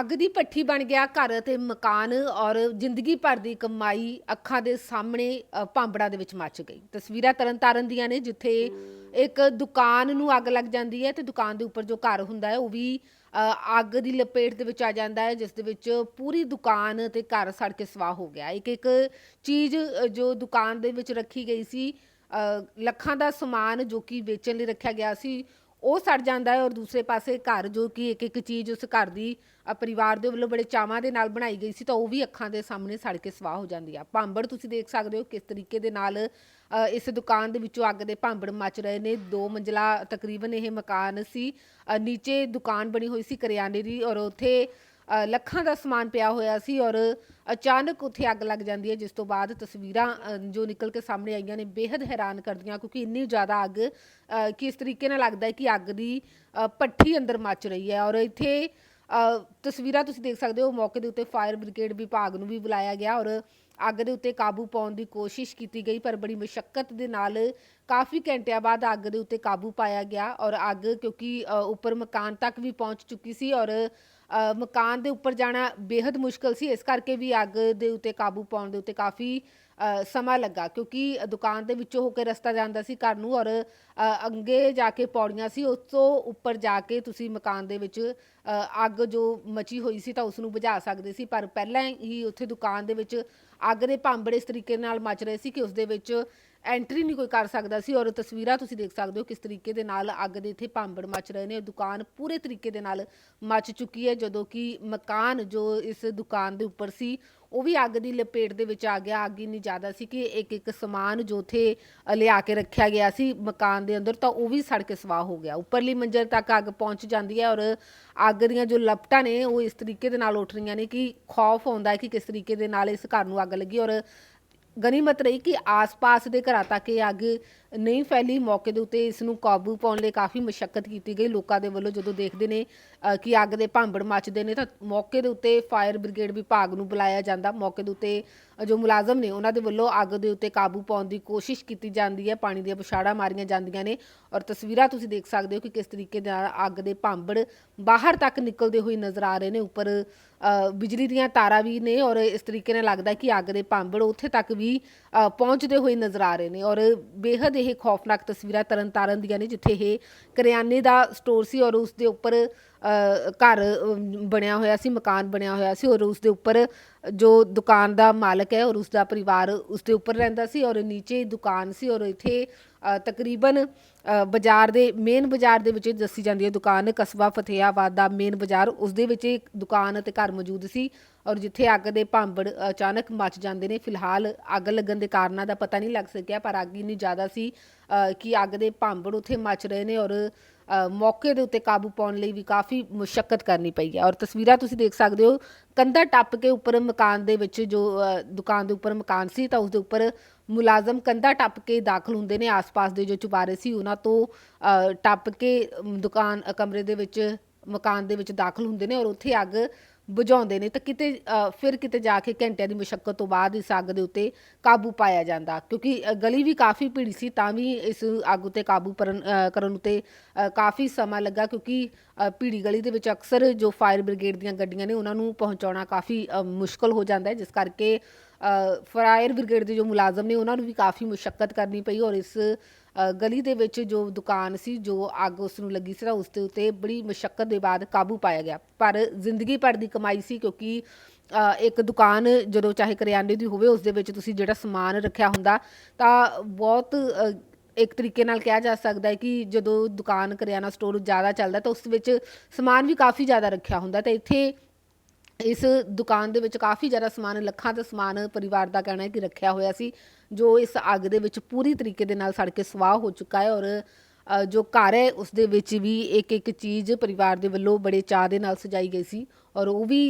ਅੱਗ ਦੀ ਭੱਠੀ ਬਣ ਗਿਆ ਘਰ ਅਤੇ ਮਕਾਨ ਔਰ ਜ਼ਿੰਦਗੀ ਭਰ ਦੀ ਕਮਾਈ ਅੱਖਾਂ ਦੇ ਸਾਹਮਣੇ ਅ, ਭਾਂਬੜਾਂ ਦੇ ਵਿੱਚ ਮੱਚ ਗਈ। ਤਸਵੀਰਾਂ ਤਰਨਤਾਰਨ ਦੀਆਂ ਨੇ ਜਿੱਥੇ ਇੱਕ ਦੁਕਾਨ ਨੂੰ ਅੱਗ ਲੱਗ ਜਾਂਦੀ ਹੈ ਤੇ ਦੁਕਾਨ ਦੇ ਉੱਪਰ ਜੋ ਘਰ ਹੁੰਦਾ ਹੈ ਉਹ ਵੀ ਅ, ਅੱਗ ਦੀ ਲਪੇਟ ਦੇ ਵਿੱਚ ਆ ਜਾਂਦਾ ਹੈ ਜਿਸ ਦੇ ਵਿੱਚ ਪੂਰੀ ਦੁਕਾਨ ਤੇ ਘਰ ਸੜ ਕੇ ਸਵਾਹ ਹੋ ਗਿਆ। ਇੱਕ ਇੱਕ ਚੀਜ਼ ਅ, ਜੋ ਦੁਕਾਨ ਦੇ ਵਿੱਚ ਰੱਖੀ ਗਈ ਸੀ ਅ, ਲੱਖਾਂ ਦਾ ਸਮਾਨ ਜੋ ਕਿ ਵੇਚਣ ਲਈ ਰੱਖਿਆ ਗਿਆ ਸੀ ਉਹ ਸੜ ਜਾਂਦਾ ਹੈ ਔਰ ਦੂਸਰੇ ਪਾਸੇ ਘਰ ਜੋ ਕਿ ਇੱਕ ਇੱਕ ਚੀਜ਼ ਉਸ ਘਰ ਦੀ ਅ, ਪਰਿਵਾਰ ਦੇ ਵੱਲੋਂ ਬੜੇ ਚਾਵਾਂ ਦੇ ਨਾਲ ਬਣਾਈ ਗਈ ਸੀ ਤਾਂ ਉਹ ਵੀ ਅੱਖਾਂ ਦੇ ਸਾਹਮਣੇ ਸੜ ਕੇ ਸਵਾਹ ਹੋ ਜਾਂਦੀ ਆ। ਭਾਂਬੜ ਤੁਸੀਂ ਦੇਖ ਸਕਦੇ ਹੋ ਕਿਸ ਤਰੀਕੇ ਦੇ ਨਾਲ ਅ, ਇਸ ਦੁਕਾਨ ਦੇ ਵਿੱਚੋਂ ਅੱਗ ਦੇ ਭਾਂਬੜ ਮਚ ਰਹੇ ਨੇ। ਦੋ ਮੰਜ਼ਲਾ ਤਕਰੀਬਨ ਇਹ ਮਕਾਨ ਸੀ। ਅ, ਨੀਚੇ ਦੁਕਾਨ ਬਣੀ ਹੋਈ ਸੀ ਕਰਿਆਨੇ ਦੀ ਔਰ ਉੱਥੇ ਲੱਖਾਂ ਦਾ ਸਮਾਨ ਪਿਆ ਹੋਇਆ ਸੀ ਔਰ ਅਚਾਨਕ ਉੱਥੇ ਅੱਗ ਲੱਗ ਜਾਂਦੀ ਹੈ ਜਿਸ ਤੋਂ ਬਾਅਦ ਤਸਵੀਰਾਂ ਅ, ਜੋ ਨਿਕਲ ਕੇ ਸਾਹਮਣੇ ਆਈਆਂ ਨੇ ਬੇहद ਹੈਰਾਨ ਕਰਦੀਆਂ ਕਿਉਂਕਿ ਇੰਨੀ ਜ਼ਿਆਦਾ ਅੱਗ ਅ, ਕਿ ਤਰੀਕੇ ਨਾਲ ਲੱਗਦਾ ਹੈ ਕਿ ਅੱਗ ਦੀ ਅ, ਭੱਠੀ ਅੰਦਰ ਮੱਚ ਰਹੀ ਹੈ। ਔਰ ਇੱਥੇ ਅ, ਤਸਵੀਰਾਂ ਤੁਸੀਂ ਦੇਖ ਸਕਦੇ ਹੋ ਮੌਕੇ ਦੇ ਉੱਤੇ ਫਾਇਰ ਬ੍ਰਿਗੇਡ ਵਿਭਾਗ ਨੂੰ ਵੀ ਬੁਲਾਇਆ ਗਿਆ ਔਰ ਅੱਗ ਦੇ ਉੱਤੇ ਕਾਬੂ ਪਾਉਣ ਦੀ ਕੋਸ਼ਿਸ਼ ਕੀਤੀ ਗਈ ਪਰ ਬੜੀ ਮੁਸ਼ਕਲ ਦੇ ਨਾਲ ਕਾਫੀ ਘੰਟਿਆਂ ਬਾਅਦ ਅੱਗ ਦੇ ਉੱਤੇ ਕਾਬੂ ਪਾਇਆ ਗਿਆ ਔਰ ਅੱਗ ਕਿਉਂਕਿ ਅ, ਉੱਪਰ ਮਕਾਨ ਤੱਕ ਵੀ ਪਹੁੰਚ ਚੁੱਕੀ ਸੀ ਔਰ ਮਕਾਨ ਦੇ ਉੱਪਰ ਜਾਣਾ ਬੇहद ਮੁਸ਼ਕਲ ਸੀ। ਇਸ ਕਰਕੇ ਵੀ ਅੱਗ ਦੇ ਉੱਤੇ ਕਾਬੂ ਪਾਉਣ ਦੇ ਉੱਤੇ ਕਾਫੀ ਸਮਾਂ ਲੱਗਾ। ਕਿਉਂਕਿ ਦੁਕਾਨ ਦੇ ਵਿੱਚੋਂ ਹੋ ਕੇ ਰਸਤਾ ਜਾਂਦਾ ਸੀ ਘਰ ਨੂੰ ਔਰ ਅ, ਅੱਗੇ ਜਾ ਕੇ ਪੌੜੀਆਂ ਸੀ। ਉਸ ਤੋਂ ਉੱਪਰ ਜਾ ਕੇ ਤੁਸੀਂ ਮਕਾਨ ਦੇ ਵਿੱਚ ਅੱਗ ਜੋ ਮਚੀ ਹੋਈ ਸੀ ਤਾਂ ਉਸ ਨੂੰ ਬੁਝਾ ਸਕਦੇ ਸੀ। ਪਰ ਪਹਿਲਾਂ ਹੀ ਉੱਥੇ ਦੁਕਾਨ ਦੇ ਵਿੱਚ ਅੱਗ ਦੇ ਭਾਂਬੜ ਇਸ ਤਰੀਕੇ ਨਾਲ ਮਚ ਰਹੇ ਸੀ ਕਿ ਉਸ ਦੇ ਵਿੱਚ ਐਂਟਰੀ ਨਹੀਂ ਕੋਈ ਕਰ ਸਕਦਾ ਸੀ ਔਰ ਤਸਵੀਰਾਂ ਤੁਸੀਂ ਦੇਖ ਸਕਦੇ ਹੋ ਕਿਸ ਤਰੀਕੇ ਦੇ ਨਾਲ ਅੱਗ ਦੇ ਇੱਥੇ ਭਾਂਬੜ ਮਚ ਰਹੇ ਨੇ। ਦੁਕਾਨ ਪੂਰੇ ਤਰੀਕੇ ਦੇ ਨਾਲ ਮਚ ਚੁੱਕੀ ਹੈ, ਜਦੋਂ ਕਿ ਮਕਾਨ ਜੋ ਇਸ ਦੁਕਾਨ ਦੇ ਉੱਪਰ ਸੀ, ਉਹ ਵੀ ਅੱਗ ਦੀ ਲਪੇਟ ਦੇ ਵਿੱਚ ਆ ਗਿਆ। ਅੱਗ ਇੰਨੀ ਜ਼ਿਆਦਾ ਸੀ ਕਿ ਇੱਕ ਇੱਕ ਸਮਾਨ ਜੋ ਉੱਥੇ ਲਿਆ ਕੇ ਰੱਖਿਆ ਗਿਆ ਸੀ ਮਕਾਨ ਦੇ ਅੰਦਰ, ਤਾਂ ਉਹ ਵੀ ਸੜ ਕੇ ਸਵਾਹ ਹੋ ਗਿਆ। ਉੱਪਰਲੀ ਮੰਜ਼ਲ ਤੱਕ ਅੱਗ ਪਹੁੰਚ ਜਾਂਦੀ ਹੈ ਔਰ ਅੱਗ ਦੀਆਂ ਜੋ ਲਪਟਾਂ ਨੇ, ਉਹ ਇਸ ਤਰੀਕੇ ਦੇ ਨਾਲ ਉੱਠ ਰਹੀਆਂ ਨੇ ਕਿ ਖੌਫ ਆਉਂਦਾ ਹੈ ਕਿ ਕਿਸ ਤਰੀਕੇ ਦੇ ਨਾਲ ਇਸ ਘਰ ਨੂੰ ਅੱਗ ਲੱਗੀ ਔਰ ਗਨੀਮਤ ਰਹੀ ਕਿ ਆਸ-ਪਾਸ ਦੇ ਘਰਾਂ ਤੱਕ ਇਹ ਅੱਗ ਨਹੀਂ ਫੈਲੀ ਮੌਕੇ ਦੇ ਉੱਤੇ ਇਸ ਨੂੰ ਕਾਬੂ ਪਾਉਣ ਲਈ ਕਾਫੀ ਮਸ਼ੱਕਤ ਕੀਤੀ ਗਈ। ਲੋਕਾਂ ਦੇ ਵੱਲੋਂ ਜਦੋਂ ਦੇਖਦੇ ਨੇ ਅ, ਕਿ ਅੱਗ ਦੇ ਭਾਂਬੜ ਮੱਚਦੇ ਨੇ ਤਾਂ ਮੌਕੇ ਦੇ ਉੱਤੇ ਫਾਇਰ ਬ੍ਰਿਗੇਡ ਵਿਭਾਗ ਨੂੰ ਬੁਲਾਇਆ ਜਾਂਦਾ। ਮੌਕੇ ਦੇ ਉੱਤੇ ਜੋ ਮੁਲਾਜ਼ਮ ਨੇ ਉਹਨਾਂ ਦੇ ਵੱਲੋਂ ਅੱਗ ਦੇ ਉੱਤੇ ਕਾਬੂ ਪਾਉਣ ਦੀ ਕੋਸ਼ਿਸ਼ ਕੀਤੀ ਜਾਂਦੀ ਹੈ। ਪਾਣੀ ਦੀਆਂ ਬੁਛਾੜਾਂ ਮਾਰੀਆਂ ਜਾਂਦੀਆਂ ਨੇ ਔਰ ਤਸਵੀਰਾਂ ਤੁਸੀਂ ਦੇਖ ਸਕਦੇ ਹੋ ਕਿ ਕਿਸ ਤਰੀਕੇ ਦੇ ਨਾਲ ਅੱਗ ਦੇ ਭਾਂਬੜ ਬਾਹਰ ਤੱਕ ਨਿਕਲਦੇ ਹੋਏ ਨਜ਼ਰ ਆ ਰਹੇ ਨੇ। ਉੱਪਰ ਅ, ਬਿਜਲੀ ਦੀਆਂ ਤਾਰਾਂ ਵੀ ਨੇ ਔਰ ਇਸ ਤਰੀਕੇ ਨਾਲ ਲੱਗਦਾ ਕਿ ਅੱਗ ਦੇ ਭਾਂਬੜ ਉੱਥੇ ਤੱਕ ਵੀ ਅ, ਪਹੁੰਚਦੇ ਹੋਏ ਨਜ਼ਰ ਆ ਰਹੇ ਨੇ ਔਰ ਬੇਹੱਦ ਬੇहद ਇਹ ਖੌਫਨਾਕ ਤਸਵੀਰਾਂ ਤਰਨਤਾਰਨ ਦੀਆਂ ਨੇ ਜਿੱਥੇ ਇਹ ਕਰਿਆਨੇ ਦਾ ਸਟੋਰ ਸੀ ਔਰ ਉਸ ਦੇ ਉੱਪਰ ਅ, ਘਰ ਬਣਿਆ ਹੋਇਆ ਸੀ ਮਕਾਨ ਬਣਿਆ ਹੋਇਆ ਸੀ ਔਰ ਉਸ ਦੇ ਉੱਪਰ ਜੋ ਦੁਕਾਨ ਦਾ ਮਾਲਕ ਹੈ ਔਰ ਉਸ ਦਾ ਪਰਿਵਾਰ ਉਸ ਦੇ ਉੱਪਰ ਰਹਿੰਦਾ ਸੀ ਔਰ ਨੀਚੇ ਦੁਕਾਨ ਸੀ ਔਰ ਇੱਥੇ ਅ, ਤਕਰੀਬਨ ਬਾਜ਼ਾਰ ਦੇ ਮੇਨ ਬਾਜ਼ਾਰ ਦੇ ਵਿੱਚ ਦੱਸੀ ਜਾਂਦੀ ਹੈ ਦੁਕਾਨ ਕਸਬਾ ਫਤਿਆਬਾਦ ਦਾ ਮੇਨ ਬਾਜ਼ਾਰ। ਉਸ ਦੇ ਵਿੱਚ ਇੱਕ ਦੁਕਾਨ ਅਤੇ ਘਰ ਮੌਜੂਦ ਸੀ ਔਰ ਜਿੱਥੇ ਅੱਗ ਦੇ ਭਾਂਬੜ ਅਚਾਨਕ ਮੱਚ ਜਾਂਦੇ ਨੇ। ਫਿਲਹਾਲ ਅੱਗ ਲੱਗਣ ਦੇ ਕਾਰਨਾਂ ਦਾ ਪਤਾ ਨਹੀਂ ਲੱਗ ਸਕਿਆ, ਪਰ ਅੱਗ ਇੰਨੀ ਜ਼ਿਆਦਾ ਸੀ ਕਿ ਅੱਗ ਦੇ ਭਾਂਬੜ ਉੱਥੇ ਮੱਚ ਰਹੇ ਨੇ ਔਰ ਮੌਕੇ ਦੇ ਉੱਤੇ ਕਾਬੂ ਪਾਉਣ ਲਈ ਵੀ ਕਾਫੀ ਮੁਸ਼ਕਲ ਕਰਨੀ ਪਈ ਹੈ। ਔਰ ਤਸਵੀਰਾਂ ਤੁਸੀਂ ਦੇਖ ਸਕਦੇ ਹੋ, ਕੰਧਾ ਟੱਪ ਕੇ ਉੱਪਰ ਮਕਾਨ ਦੇ ਵਿੱਚ ਜੋ ਦੁਕਾਨ ਦੇ ਉੱਪਰ ਮਕਾਨ ਸੀ ਤਾਂ ਉਸ ਦੇ ਉੱਪਰ ਮੁਲਾਜ਼ਮ ਕੰਧਾ ਟੱਪ ਕੇ ਦਾਖਲ ਹੁੰਦੇ ਨੇ। ਆਸ-ਪਾਸ ਦੇ ਜੋ ਚੁਬਾਰੇ ਸੀ, ਉਹਨਾਂ ਤੋਂ ਟੱਪ ਕੇ ਦੁਕਾਨ ਕਮਰੇ ਦੇ ਵਿੱਚ ਮਕਾਨ ਦੇ ਵਿੱਚ ਦਾਖਲ ਹੁੰਦੇ ਨੇ ਔਰ ਉੱਥੇ ਅੱਗ ਬੁਝਾਉਂਦੇ ਨੇ। ਤਾਂ ਕਿਤੇ ਫਿਰ ਕਿਤੇ ਜਾ ਕੇ ਘੰਟਿਆਂ ਦੀ ਮੁਸ਼ਕਲ ਤੋਂ ਬਾਅਦ ਇਸ ਅੱਗ ਦੇ ਉੱਤੇ ਕਾਬੂ ਪਾਇਆ ਜਾਂਦਾ। ਕਿਉਂਕਿ ਗਲੀ ਵੀ ਕਾਫੀ ਭੀੜੀ ਸੀ ਤਾਂ ਵੀ ਇਸ ਅੱਗ ਉੱਤੇ ਕਾਬੂ ਕਰਨ ਉੱਤੇ ਕਾਫੀ ਸਮਾਂ ਲੱਗਾ। ਕਿਉਂਕਿ ਭੀੜੀ ਗਲੀ ਦੇ ਵਿੱਚ ਅਕਸਰ ਜੋ ਫਾਇਰ ਬ੍ਰਿਗੇਡ ਦੀਆਂ ਗੱਡੀਆਂ ਨੇ ਉਹਨਾਂ ਨੂੰ ਪਹੁੰਚਾਉਣਾ ਕਾਫੀ ਅ, ਮੁਸ਼ਕਲ ਹੋ ਜਾਂਦਾ ਹੈ ਜਿਸ ਕਰਕੇ ਅ, ਫਾਇਰ ਬ੍ਰਿਗੇਡ ਦੇ ਜੋ ਮੁਲਾਜ਼ਮ ਨੇ ਉਹਨਾਂ ਨੂੰ ਵੀ ਕਾਫੀ ਮੁਸ਼ਕਲ ਕਰਨੀ ਪਈ ਔਰ ਇਸ ਗਲੀ ਦੇ ਵਿੱਚ ਜੋ ਦੁਕਾਨ ਸੀ ਜੋ ਅੱਗ ਉਸ ਨੂੰ ਲੱਗੀ ਸੀ ਤਾਂ ਉਸ ਦੇ ਉੱਤੇ ਬੜੀ ਮੁਸ਼ਕਲ ਦੇ ਬਾਅਦ ਕਾਬੂ ਪਾਇਆ ਗਿਆ। ਪਰ ਜ਼ਿੰਦਗੀ ਭਰ ਦੀ ਕਮਾਈ ਸੀ ਕਿਉਂਕਿ ਇੱਕ ਦੁਕਾਨ ਜਦੋਂ ਚਾਹੇ ਕਰਿਆਨੇ ਦੀ ਹੋਵੇ ਉਸ ਦੇ ਵਿੱਚ ਤੁਸੀਂ ਜਿਹੜਾ ਸਮਾਨ ਰੱਖਿਆ ਹੁੰਦਾ ਤਾਂ ਬਹੁਤ ਇੱਕ ਤਰੀਕੇ ਨਾਲ ਕਿਹਾ ਜਾ ਸਕਦਾ ਹੈ ਕਿ ਜਦੋਂ ਦੁਕਾਨ ਕਰਿਆਨਾ ਸਟੋਰ ਜ਼ਿਆਦਾ ਚੱਲਦਾ ਤਾਂ ਉਸ ਵਿੱਚ ਸਮਾਨ ਵੀ ਕਾਫੀ ਜ਼ਿਆਦਾ ਰੱਖਿਆ ਹੁੰਦਾ। ਤਾਂ ਇੱਥੇ ਇਸ ਦੁਕਾਨ ਦੇ ਵਿੱਚ ਕਾਫੀ ਜ਼ਿਆਦਾ ਸਮਾਨ, ਲੱਖਾਂ ਦਾ ਸਮਾਨ ਪਰਿਵਾਰ ਦਾ ਕਹਿਣਾ ਹੈ ਕਿ ਰੱਖਿਆ ਹੋਇਆ ਸੀ, ਜੋ ਇਸ ਅੱਗ ਦੇ ਵਿੱਚ ਪੂਰੀ ਤਰੀਕੇ ਦੇ ਨਾਲ ਸੜ ਕੇ ਸਵਾਹ ਹੋ ਚੁੱਕਾ ਹੈ ਔਰ ਜੋ ਘਰ ਹੈ ਉਸ ਦੇ ਵਿੱਚ ਵੀ ਇੱਕ ਇੱਕ ਚੀਜ਼ ਪਰਿਵਾਰ ਦੇ ਵੱਲੋਂ ਬੜੇ ਚਾਅ ਦੇ ਨਾਲ ਸਜਾਈ ਗਈ ਸੀ ਔਰ ਉਹ ਵੀ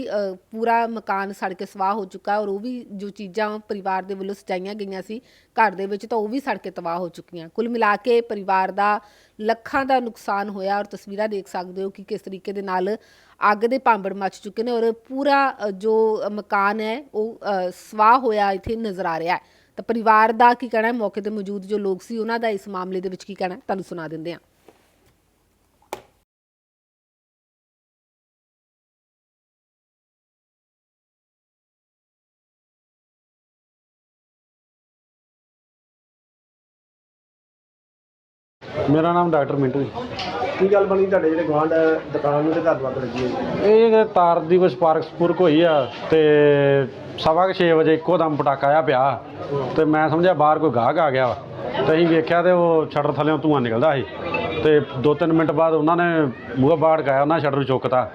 ਪੂਰਾ ਮਕਾਨ ਸੜ ਕੇ ਸਵਾਹ ਹੋ ਚੁੱਕਾ ਔਰ ਉਹ ਵੀ ਜੋ ਚੀਜ਼ਾਂ ਪਰਿਵਾਰ ਦੇ ਵੱਲੋਂ ਸਜਾਈਆਂ ਗਈਆਂ ਸੀ, ਘਰ ਦੇ ਵਿੱਚ ਤਾਂ ਉਹ ਵੀ ਸੜ ਕੇ ਤਬਾਹ ਹੋ ਚੁੱਕੀਆਂ। ਕੁੱਲ ਮਿਲਾ ਕੇ ਪਰਿਵਾਰ ਦਾ ਲੱਖਾਂ ਦਾ ਨੁਕਸਾਨ ਹੋਇਆ ਔਰ ਤਸਵੀਰਾਂ ਦੇਖ ਸਕਦੇ ਹੋ ਕਿ ਕਿਸ ਤਰੀਕੇ ਦੇ ਨਾਲ ਅੱਗ ਦੇ ਭਾਂਬੜ ਮੱਚ ਚੁੱਕੇ ਨੇ ਔਰ ਪੂਰਾ ਜੋ ਮਕਾਨ ਹੈ, ਉਹ ਸਵਾਹ ਹੋਇਆ ਇੱਥੇ ਨਜ਼ਰ ਆ ਰਿਹਾ ਹੈ। ਤਾਂ ਪਰਿਵਾਰ ਦਾ ਕੀ ਕਹਿਣਾ ਹੈ? ਮੌਕੇ ਤੇ ਮੌਜੂਦ ਜੋ ਲੋਕ ਸੀ, ਉਹਨਾਂ ਦਾ ਇਸ ਮਾਮਲੇ ਦੇ ਵਿੱਚ ਕੀ ਕਹਿਣਾ ਤੁਹਾਨੂੰ ਸੁਣਾ ਦਿੰਦੇ ਹਾਂ। ਮੇਰਾ ਨਾਮ ਡਾਕਟਰ ਮਿੰਟੂ ਜੀ। ਕੀ ਗੱਲ ਬਣੀ ਤੁਹਾਡੇ ਜਿਹੜੇ ਗਵਾਂਢ ਦੁਕਾਨ ਨੂੰ ਤੇ ਘਰ ਨੂੰ ਲੱਗੀ ਹੈ ਇਹ ਕਿ ਤਾਰ ਦੀ ਕੋਈ ਸਪਾਰਕ ਸਪੂਰਕ ਹੋਈ ਆ ਤੇ ਸਵਾ ਕੁ ਛੇ ਵਜੇ ਇੱਕੋ ਦਮ ਪਟਾਕਾ ਆ ਪਿਆ ਤੇ ਮੈਂ ਸਮਝਿਆ ਬਾਹਰ ਕੋਈ ਗਾਹਕ ਆ ਗਿਆ ਵਾ। ਤੇ ਅਸੀਂ ਵੇਖਿਆ ਤੇ ਉਹ ਸ਼ਟਰ ਥੱਲੇੋਂ ਧੂੰਆਂ ਨਿਕਲਦਾ ਸੀ। ਤੇ 2-3 ਮਿੰਟ ਬਾਅਦ ਉਹਨਾਂ ਨੇ ਮੂੰਹ ਬਾੜ ਕਾਇਆ ਉਹਨਾਂ ਸ਼ਟਰ ਚੁੱਕਤਾ।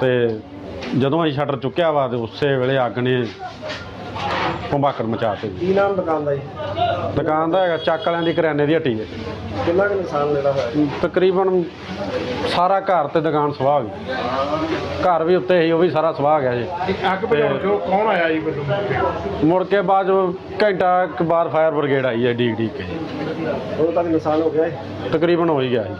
ਤੇ ਜਦੋਂ ਅਸੀਂ ਸ਼ਟਰ ਚੁੱਕਿਆ ਵਾ ਤੇ ਉਸੇ ਵੇਲੇ ਅੱਗ ਨੇ ਭੰਬਾਕੜ ਮਚਾ ਦਿੱਤੀ ਕੀ ਨਾਮ ਦੁਕਾਨ ਦਾ ਜੀ? ਦੁਕਾਨ ਦਾ ਹੈਗਾ ਚੱਕ ਵਾਲਿਆਂ ਦੀ ਕਰਿਆਨੇ ਦੀ ਹੱਟੀ ਹੈ ਕਿੰਨਾ ਕੁ ਨੁਕਸਾਨ ਜਿਹੜਾ ਹੋਇਆ? ਤਕਰੀਬਨ ਸਾਰਾ ਘਰ ਤੇ ਦੁਕਾਨ ਸਵਾਹ ਹੋ ਗਈ। ਘਰ ਵੀ ਉੱਤੇ ਸੀ ਉਹ ਵੀ ਸਾਰਾ ਸਵਾਹ ਗਿਆ ਜੀ। ਅੱਗ ਬੁਝਾਉਣ ਜੋ ਕੌਣ ਆਇਆ ਜੀ ਮੁੜ ਕੇ ਬਾਅਦ ਚੋਂ ਘੰਟਾ ਕੁ ਬਾਅਦ ਫਾਇਰ ਬ੍ਰਿਗੇਡ ਆਈ ਹੈ ਡੀਕ ਡੀਕ ਕੇ। ਉਦੋਂ ਤੱਕ ਨੁਕਸਾਨ ਹੋ ਗਿਆ ਹੈ ਤਕਰੀਬਨ ਹੋ ਹੀ ਗਿਆ ਜੀ।